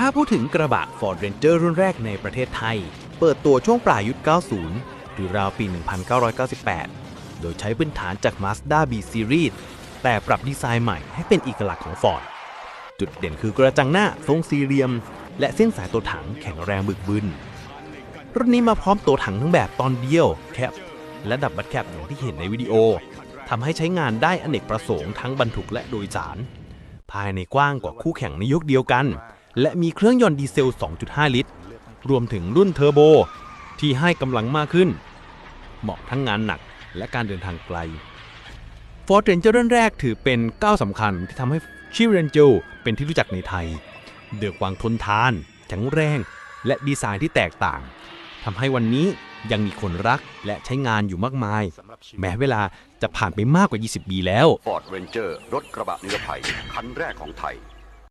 ถ้าพูดถึงกระบะ Ford Ranger รุ่นแรกในประเทศไทย เปิดตัวช่วงปลายยุค 90 หรือราวปี 1998 โดยใช้พื้นฐานจาก Mazda B Series แต่ปรับดีไซน์ใหม่ให้เป็นเอกลักษณ์ของ Ford จุดเด่นคือกระจังหน้าทรงสี่เหลี่ยม และเส้นสายตัวถังแข็งแรงบึกบึน รุ่นนี้มาพร้อมตัวถังทั้งแบบตอนเดียวแคปและดับบัดแคปอย่างที่เห็นในวิดีโอทำให้ใช้งานได้อเนกประสงค์ทั้งบรรทุกและโดยสาร ภายในกว้างกว่าคู่แข่งในยุคเดียวกัน และมีเครื่องยนต์ดีเซล 2.5 ลิตร รวมถึงรุ่นเทอร์โบ ที่ให้กำลังมากขึ้น เหมาะทั้งงานหนักและการเดินทางไกล Ford Ranger รุ่นแรกถือเป็นก้าวสำคัญที่ทำให้ชื่อ Ranger เป็นที่รู้จักในไทย เดือกวางทนทานแข็งแรง และดีไซน์ที่แตกต่างทำให้วันนี้ยังมีคนรักและใช้งานอยู่มากมาย แม้เวลาจะผ่านไปมากกว่า 20 ปีแล้วฟอร์ดเรนเจอร์รถกระบะนิรภัย คันแรกของไทย